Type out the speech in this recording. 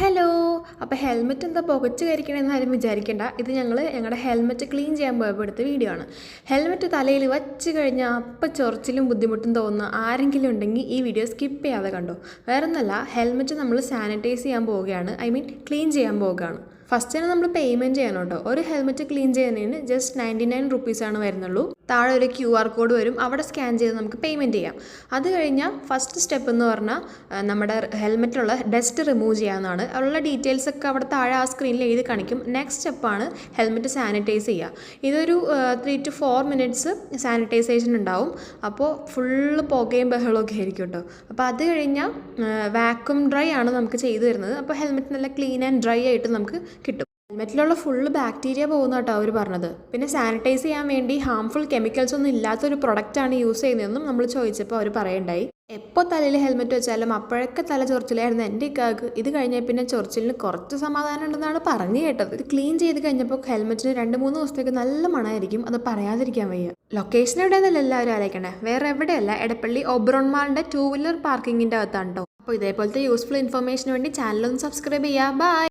Hello അപ്പോൾ helmet എന്താ പുകച്ച് കരിക്കണമെന്ന് ആരും വിചാരിക്കേണ്ട. ഇത് ഞങ്ങൾ ഞങ്ങളുടെ ഹെൽമെറ്റ് ക്ലീൻ ചെയ്യാൻ പോയപ്പോൾ എടുത്ത വീഡിയോ ആണ്. ഹെൽമെറ്റ് തലയിൽ വച്ച് കഴിഞ്ഞാൽ അപ്പം ചൊറിച്ചിലും ബുദ്ധിമുട്ടും തോന്നുന്ന ആരെങ്കിലും ഉണ്ടെങ്കിൽ ഈ വീഡിയോ സ്കിപ്പ് ചെയ്യാതെ കണ്ടോ. വേറെ ഒന്നല്ല ഹെൽമെറ്റ് നമ്മൾ സാനിറ്റൈസ് ചെയ്യാൻ പോവുകയാണ്. ഐ മീൻ ക്ലീൻ ചെയ്യാൻ പോവുകയാണ്. ഫസ്റ്റ് തന്നെ നമ്മൾ പേയ്മെന്റ് ചെയ്യണം കേട്ടോ ഒരു ഹെൽമെറ്റ് ക്ലീൻ ചെയ്യുന്നതിന് ജസ്റ്റ് നയന്റി നയൻ റുപ്പീസാണ് വരുന്നുള്ളൂ. താഴെ ഒരു ക്യു ആർ കോഡ് വരും. അവിടെ സ്കാൻ ചെയ്ത് നമുക്ക് പേയ്മെന്റ് ചെയ്യാം. അത് കഴിഞ്ഞാൽ ഫസ്റ്റ് സ്റ്റെപ്പ് എന്ന് പറഞ്ഞാൽ നമ്മുടെ ഹെൽമെറ്റിലുള്ള ഡസ്റ്റ് റിമൂവ് ചെയ്യാവുന്നതാണ്. അതിലുള്ള ഡീറ്റെയിൽസ് ഒക്കെ അവിടെ താഴെ ആ സ്ക്രീനിൽ എഴുതി കാണിക്കും. നെക്സ്റ്റ് സ്റ്റെപ്പാണ് ഹെൽമെറ്റ് സാനിറ്റൈസ് ചെയ്യുക ഇതൊരു three two four minutes sanitisation ഉണ്ടാവും. അപ്പോൾ ഫുള്ള് പുകയും ബഹളമൊക്കെ ആയിരിക്കും കേട്ടോ അപ്പോൾ അത് കഴിഞ്ഞാൽ വാക്വം ഡ്രൈ ആണ് നമുക്ക് ചെയ്തു തരുന്നത്. അപ്പോൾ ഹെൽമെറ്റ് നല്ല ക്ലീൻ ആൻഡ് ഡ്രൈ ആയിട്ട് നമുക്ക് കിട്ടും. ഹെൽമെറ്റിലുള്ള ഫുള്ള് ബാക്ടീരിയ പോകുന്ന കേട്ടോ അവർ പറഞ്ഞത്. പിന്നെ സാനിറ്റൈസ് ചെയ്യാൻ വേണ്ടി ഹാംഫുൾ കെമിക്കൽസ് ഒന്നും ഇല്ലാത്തൊരു പ്രൊഡക്റ്റാണ് യൂസ് ചെയ്യുന്നതെന്നും നമ്മൾ ചോദിച്ചപ്പോൾ അവർ പറയണ്ടായി. എപ്പോൾ തലയിൽ ഹെൽമെറ്റ് വെച്ചാലും അപ്പോഴൊക്കെ തല ചൊറിച്ചിലായിരുന്നു എന്റെ ഇക്കാക്ക്. ഇത് കഴിഞ്ഞാൽ പിന്നെ ചൊറിച്ചിലിന് കുറച്ച് സമാധാനം ഉണ്ടെന്നാണ് പറഞ്ഞു കേട്ടത്. ഇത് ക്ലീൻ ചെയ്ത് കഴിഞ്ഞപ്പോൾ ഹെൽമെറ്റിന് രണ്ട് മൂന്ന് ദിവസത്തേക്ക് നല്ല മണമായിരിക്കും അത് പറയാതിരിക്കാൻ വയ്യ. ലൊക്കേഷൻ എവിടെയെന്നല്ല എല്ലാവരും ആലോചിക്കണേ വേറെ എവിടെയല്ല. എടപ്പള്ളി ഒബ്രോൺമാളിന്റെ ടൂ വീലർ പാർക്കിങ്ങിന്റെ അകത്താണ് കേട്ടോ. അപ്പോൾ ഇതേപോലത്തെ യൂസ്ഫുൾ ഇൻഫർമേഷന് വേണ്ടി ചാനൽ ഒന്ന് സബ്സ്ക്രൈബ് ചെയ്യുക ബൈ